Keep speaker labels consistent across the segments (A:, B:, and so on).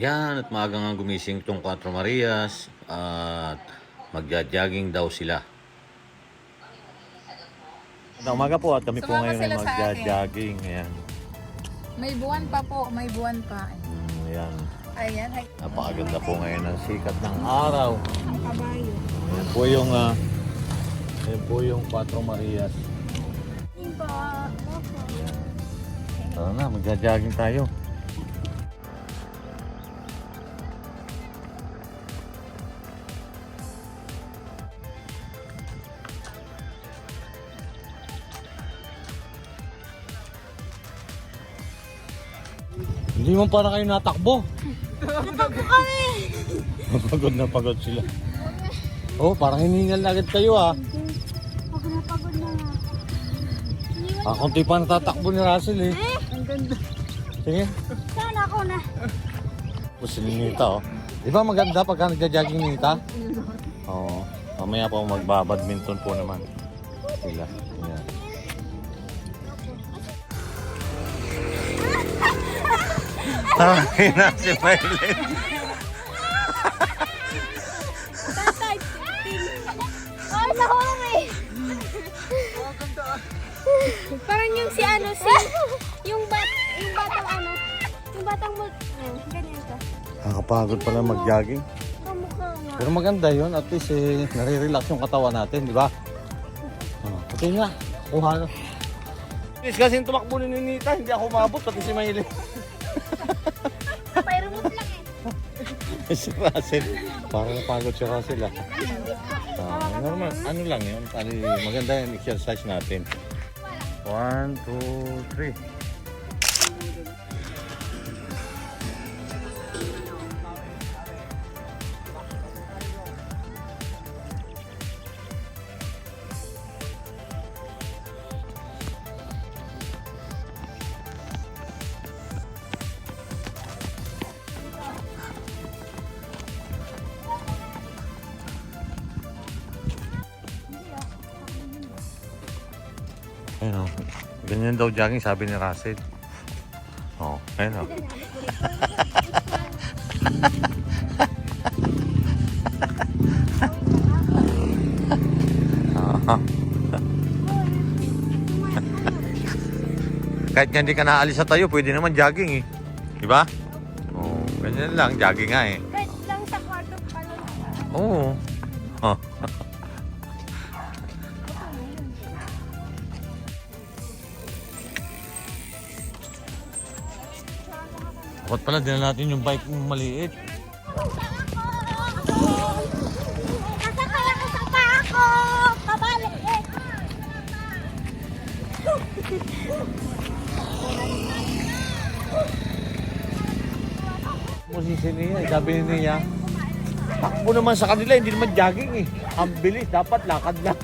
A: Yan, at maaga nga gumising tong 4 Marias at magja-jogging daw sila. Umaga po at kami po
B: Sumama
A: ngayon ay
B: sila sa akin.
A: magja-jogging. Ayan.
B: May buwan pa po, may buwan pa.
A: Mm, ayan.
B: Ayan, ay,
A: Napakaganda po ngayon ang sikat ng araw.
B: ang kabayo.
A: Ayan po yung ah, ayan po yung 4 Marias. Tara na, magja-jogging tayo. Hindi mo para kayo natakbo.
C: Natakbo kami.
A: pagod na pagod sila. Oh, parang hiningal na agad kayo ah.
C: Pagod na pagod na.
A: Ah, konti pa natatakbo ni Russell eh.
B: Ang ganda.
A: Sige.
C: Sana ako na.
A: Gusto ni Nita oh. Di ba maganda pagka nagja-jogging ni Nita? Oo. Mamaya po magbabadminton po naman. Sila. Ay, na si Maylin.
C: Ay, nahuli. Parang yung si ano, si... Yung bat... Yung batang ano. Yung batang mo... Yan, ganyan ka.
A: Nakakapagod pala mag-jogging.
C: Kamukha nga.
A: Pero maganda yun. At least eh, nare-relax yung katawan natin, di ba? Oh, pati nga. Kuha na. Please, kasi tumakbo ni Nita, hindi ako umabot, pati si Maylin. Si Russell. Parang napagod si Russell ah. Ah, normal. Ano lang yun. Tali, maganda yung exercise natin. One, two, three. Ganyan daw jogging sabi ni Russell. Oh, ayun o. Ah. Kahit hindi ka naalis sa tayo, pwede naman jogging eh. Di ba? Oh, ganyan lang, jogging nga eh.
C: Kahit lang sa kwarto pa lang.
A: Oo. Oh. Dapat pala din natin yung bike mong maliit.
C: Eh!
A: Musisi niya, sabi ni niya. Takbo naman sa kanila, hindi naman jogging eh. Ang bilis, dapat lakad lang.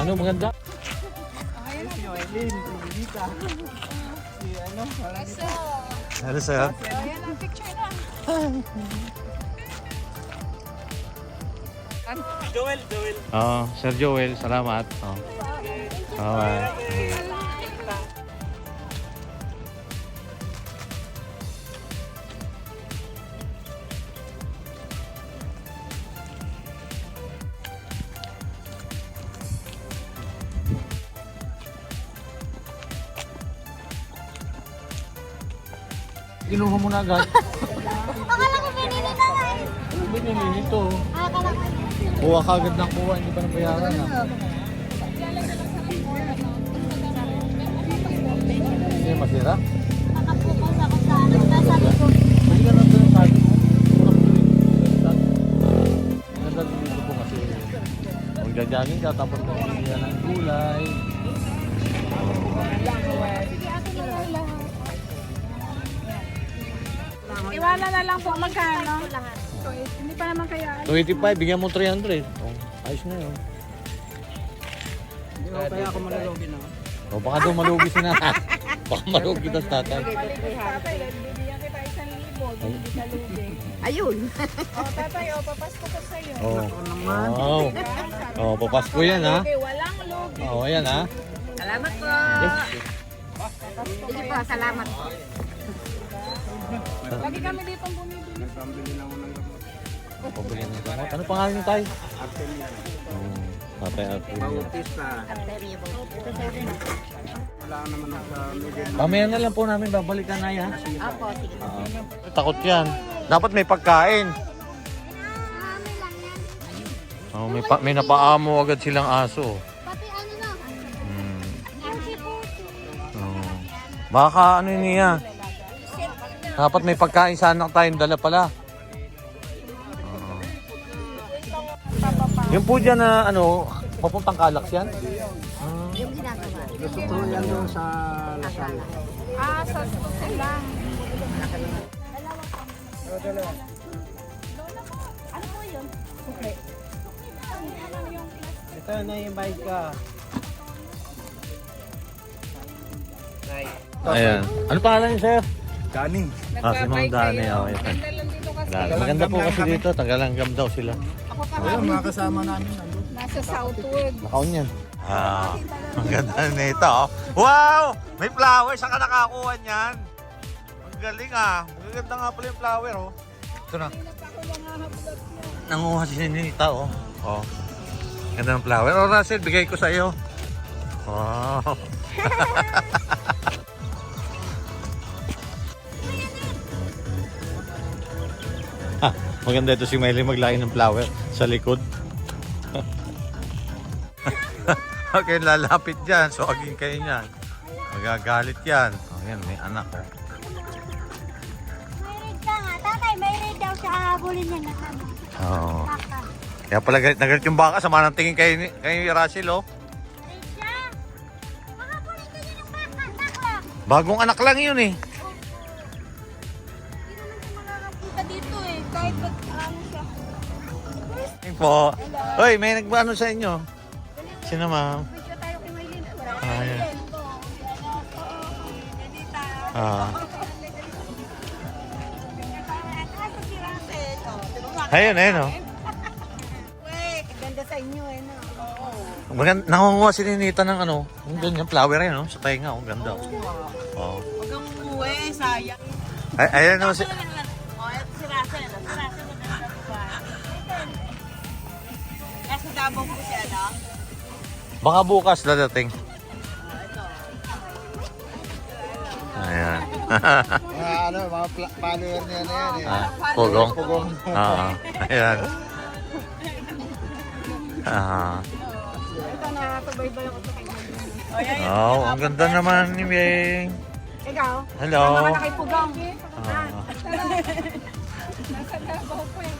C: Na tayo.
A: Ah, ano maganda?
B: So,
A: Ano sa'yo?
B: ayan ang picture na.
A: Oo, Sir Joel, salamat. Oh. Salamat. Kinuha mo na agad.
C: Akala ko binili na nga eh.
A: Binili nito.
C: Akala ko
A: Kuha ka agad ng kuha, hindi pa nabayaran ah. Hindi masira?
C: nakapokus ako sa ano. Sabi ko,
A: Hindi ka nandun sa akin. Kasi magjajaging ka tapos magbibigyan ng gulay.
B: Iwala na lang po magkano. So, eh, hindi pa naman kaya.
A: 25, bigyan mo 300. Oh, ayos na yun.
D: Kaya ako malulogi na.
A: O baka daw malugi si nanay. baka malugi daw si tatay.
B: Tatay, bibigyan kita isang libo. Hindi ka lugi.
C: Ayun.
B: O, tatay, o, papasko ko sa'yo.
A: Oh. Wow. Oh, papasko yan ha.
B: Okay, walang lugi.
A: Oh, ayan ha.
B: Salamat po. Sige po, salamat po. Lagi kami dito bumibili.
A: Pabili ng gamot. Ano pangalan niyo tayo? Hmm, Tatay Artemio.
B: Arteria po.
A: Mamaya na lang po namin babalikan na yan.
B: Opo, sige.
A: takot yan. Dapat may pagkain.
C: Lang yan.
A: Oh, may, pa, may napaamo agad silang aso.
C: Pati ano na.
A: Hmm. Oh. Baka ano niya. Dapat may pagkain sana tayong dala pala. Oo. Yung po dyan na ano, papuntang Kalax yan? Ah.
B: Yung ginagawa.
D: Yan yung sa Lasal.
B: Ah, sa susunod lang. Ano po yun? Sukle.
D: Ito na yung bike ka.
A: Ayan. Ano pangalan niyo, sir?
D: Ganing.
A: Ah, si Ma'am Dani. Okay.
B: Ganda lang dito kasi.
A: Maganda po kasi dito. Tagalanggam daw sila.
B: Ako pa
D: Ayun, mga kasama namin. nandun.
B: nasa Southwood.
A: Nakaon yan. Ah, ang ganda nito. oh. Wow! May flower. Saan ka nakakuha niyan? Ang galing ah. Magaganda nga pala yung flower oh. Ito na. Nanguha si Ninita oh. Oh. Ganda ng flower. Oh, Russell, bigay ko sa iyo. Wow. maganda ito si Miley maglain ng flower sa likod. Okay, lalapit dyan. So, aging kayo niyan. Magagalit yan. Oh, yan, may anak. Oh.
C: May raid ka nga. Tatay, may raid daw siya. Habulin niya na kami.
A: Oo.
C: Baka.
A: Kaya pala galit na galit yung baka. Sama ng tingin kay, kay Russell, oh.
C: Raid siya. Makapunin ka niya ng baka. Takla.
A: Bagong anak lang yun, eh. Po. Hoy, may nagbaano sa inyo. Sino, ma'am?
B: Picture tayo kay Maylin.
A: Ah, yan. Ah. Ayun, ayun, oh.
B: Wait, ganda sa inyo eh. No?
A: Maganda, nangunguha si Ninita ng ano, yung ganyan flower yan, no? Sa tenga, oh, ganda. Oh. Oh.
B: Huwag kang umuwi, sayang.
A: Ay, ayan, oh, si,
B: Davao po siya, no?
A: baka bukas dadating. Ayan.
D: Mga ano, mga pla- follower niya na yan eh.
A: ah, pugong.
D: Pugong.
A: Oo. Ayan. Ah.
B: Ito na, pabay-bay ako sa kay Maylin.
A: Oh, ang ganda naman ni Bing.
B: Ikaw?
A: Hello.
B: Sama ka na kay Pugong.
A: Ah.
B: Nasa Davao po eh.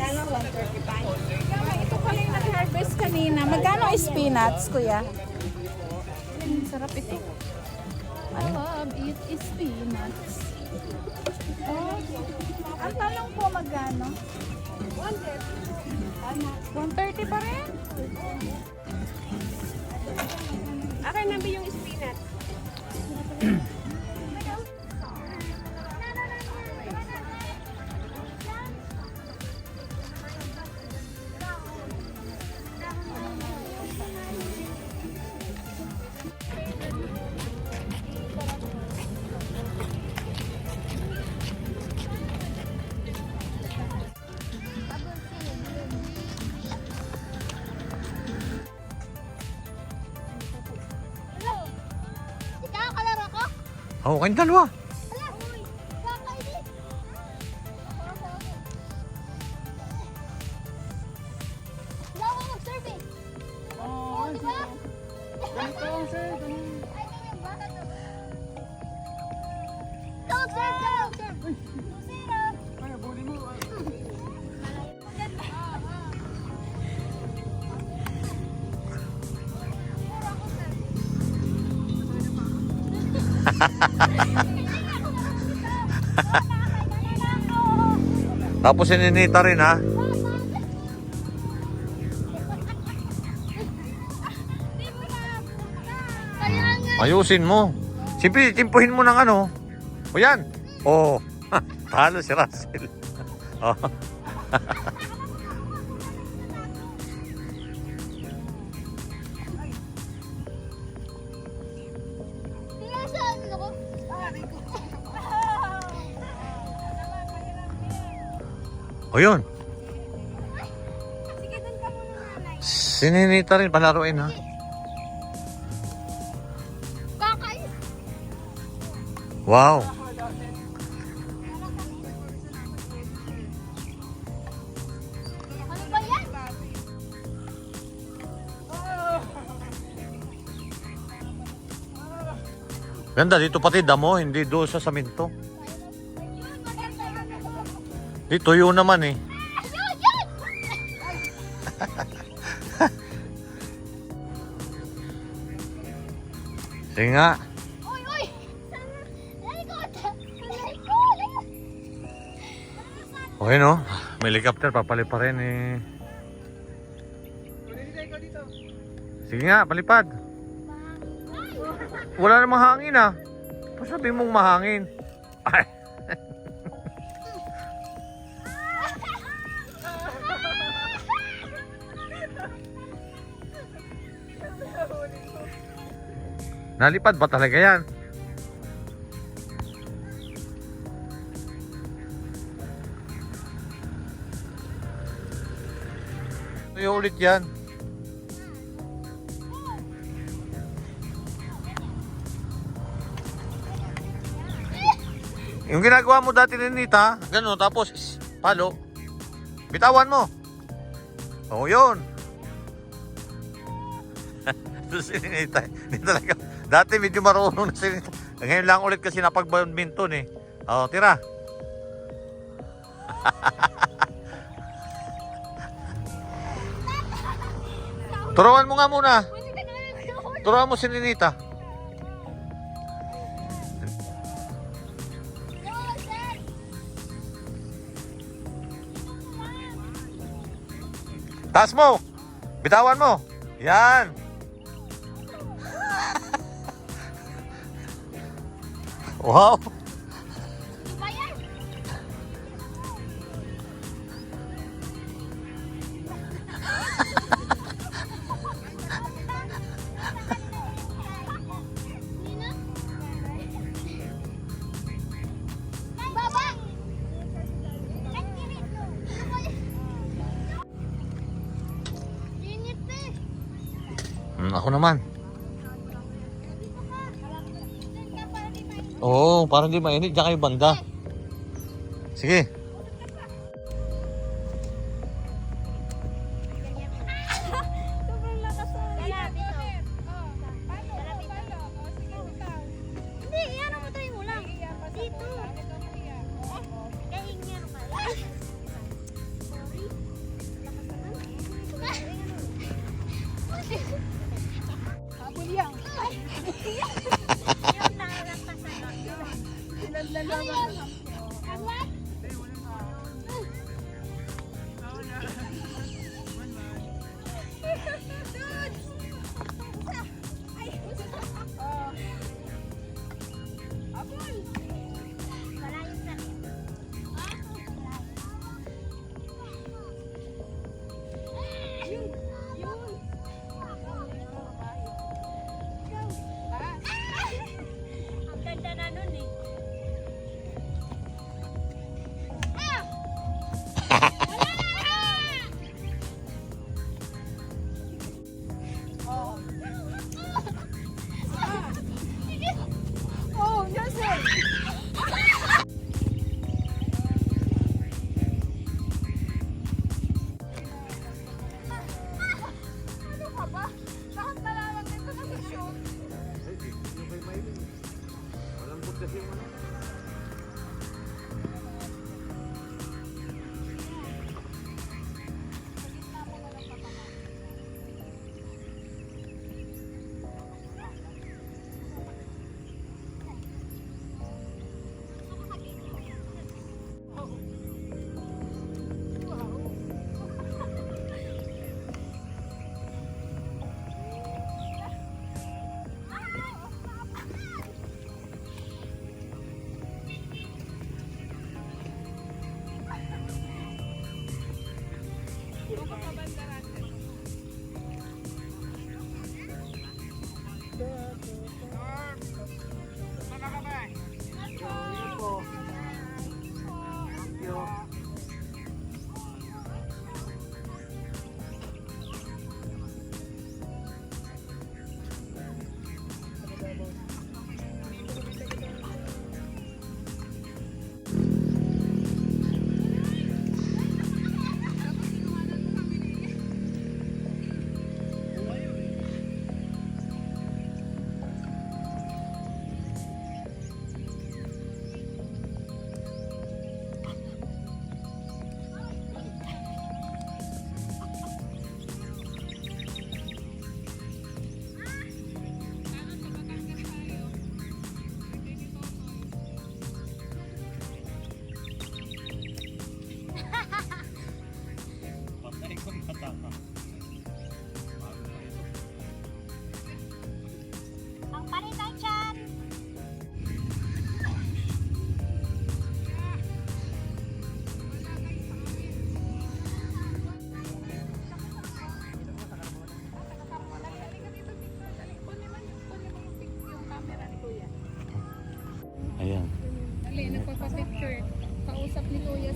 B: Ito pala yung nag-harvest kanina. Magkano spinach, kuya? Mm, sarap ito. I love it is peanuts. Oh, ang talong po magkano? 130 pa rin? Akin na yung spinach?
A: Oh, kayong dalawa. Tapos sininita rin ha. Ayusin mo. Siyempre, timpuhin mo ng ano. O yan. Oh. Talo si Russell. oh. Yun.
C: Sige, ka muna nanay.
A: Sininita rin. Palaruin ha.
C: Kakay.
A: Wow.
C: Ano ba yan?
A: Ganda dito pati damo. Hindi doon sa saminto.
C: Yun.
A: Dito yun naman eh. Sige nga.
C: Likod! Likod!
A: Okay no. May helicopter. Papalip pa rin eh. Sige nga. Palipad. Wala namang hangin ah. Pasabi mong mahangin. Ay. Nalipad ba talaga yan? Tuyo ulit yan. Yung ginagawa mo dati ni Nita, gano'n, tapos palo. Bitawan mo. Oo, yun. Ito si Nita. Hindi talaga. Dati medyo marunong na si Nita. Ngayon lang ulit kasi napag-badminton eh. Oo, tira. Turuan mo nga muna. Turuan mo si Ninita. Taas mo. Bitawan mo. Yan. Wow. Oo, parang di mainit. Diyan kayo banda. Sige.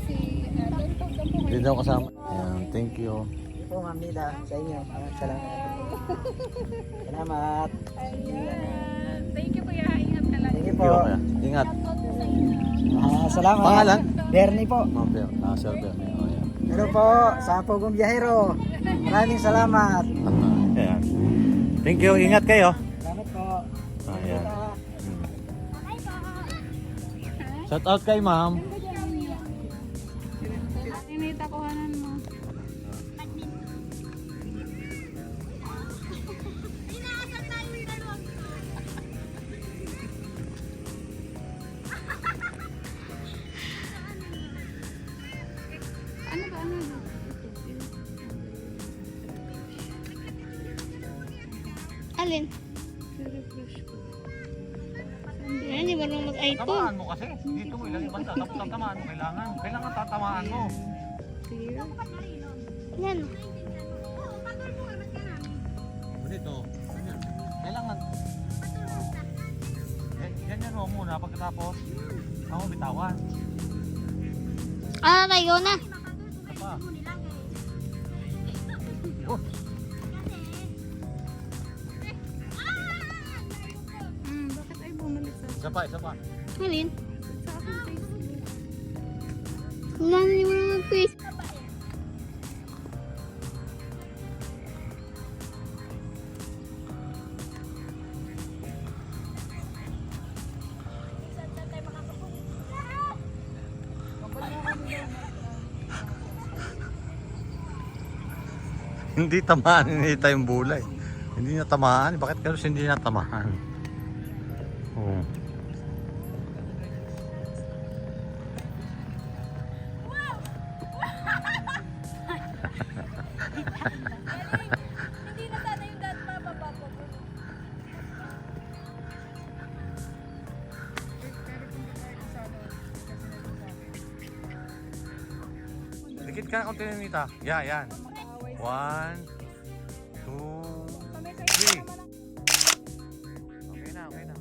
B: Si... Uh.
A: Hindi daw kasama. Ayan, thank you.
E: po, Ma'am Nida, sa inyo. Maraming salamat. Salamat.
B: Ayan. Thank you Kuya. Ingat ka lang.
E: Thank you
A: Thank
E: po.
A: you, Kuya. Ingat.
E: Ah, salamat.
A: Pangalan?
E: Bernie po.
A: Ma'am Ber. Ah, Sir Ber. Oh, ayan.
E: Hello po, sa Pogong Biyahero. Maraming salamat.
A: Ayan. Thank you. Ingat kayo.
E: Salamat po.
A: Ayan. Shout out kay ma'am.
B: Ninita, kuhanan mo. Ano ba? Ano ba?
C: Alin? Ano, di marunong mag-iPhone?
A: Tamaan mo kasi. Dito mo ilang banda. Tapos tatamaan mo kailangan. Kailangan tatamaan mo.
C: Yan.
A: Dito. Ganyan. Kailangan. Eh, ganyan mo muna pagkatapos. Ako bitawan.
C: Ah, tayo na.
A: Isa pa.
B: Hmm, bakit ay bumalik sa...
A: Isa pa, isa pa.
C: Alin?
B: Sa Facebook.
C: Wala na ni marunong mag-face.
A: Hindi tamaan, hindi tayong bulay. Hindi na tamaan. Bakit kasi hindi na tamaan? Dikit ka na konti Nita. Yeah, yan. One, two, three. Okay na, okay na.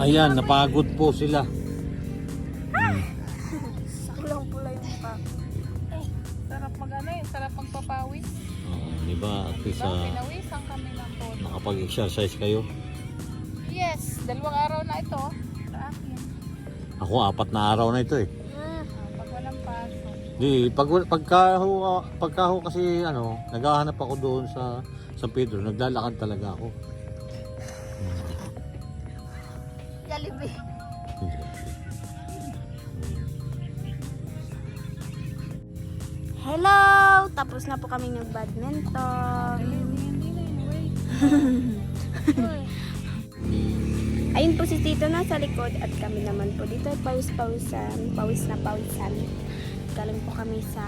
A: Ayan, napagod po sila.
B: Kulang pula yung pa. Eh, sarap mag ano eh. Sarap magpapawis.
A: Oo, di ba? At least
B: Diba?
A: ah,
B: Pinawisan kami ng todo.
A: nakapag-exercise kayo.
B: Yes, dalawang araw na ito. Sa akin.
A: Ako, apat na araw na ito eh. Di, pag, pagka, ho, pagka ho kasi ano, naghahanap ako doon sa San Pedro, naglalakad talaga ako.
C: Jollibee. Hello! Tapos na po kami nag-badminton. Ayun po si Tito na sa likod at kami naman po dito pawis-pawisan, pawis na pawisan. Galing po kami sa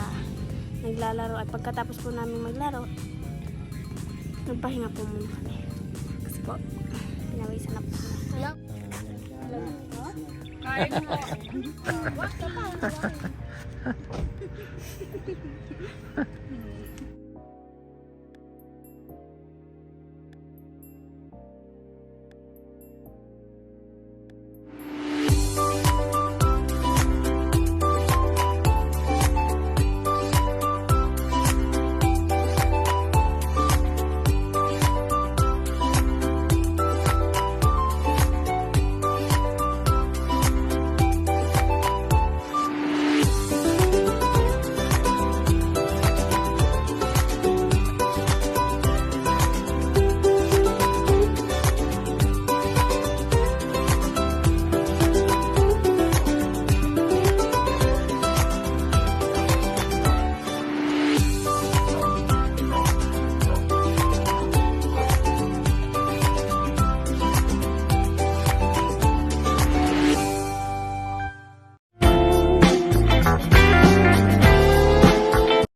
C: naglalaro at pagkatapos po namin maglaro, nagpahinga po muna kami. Kasi po, pinawisan na po. Hello?
B: Kain mo.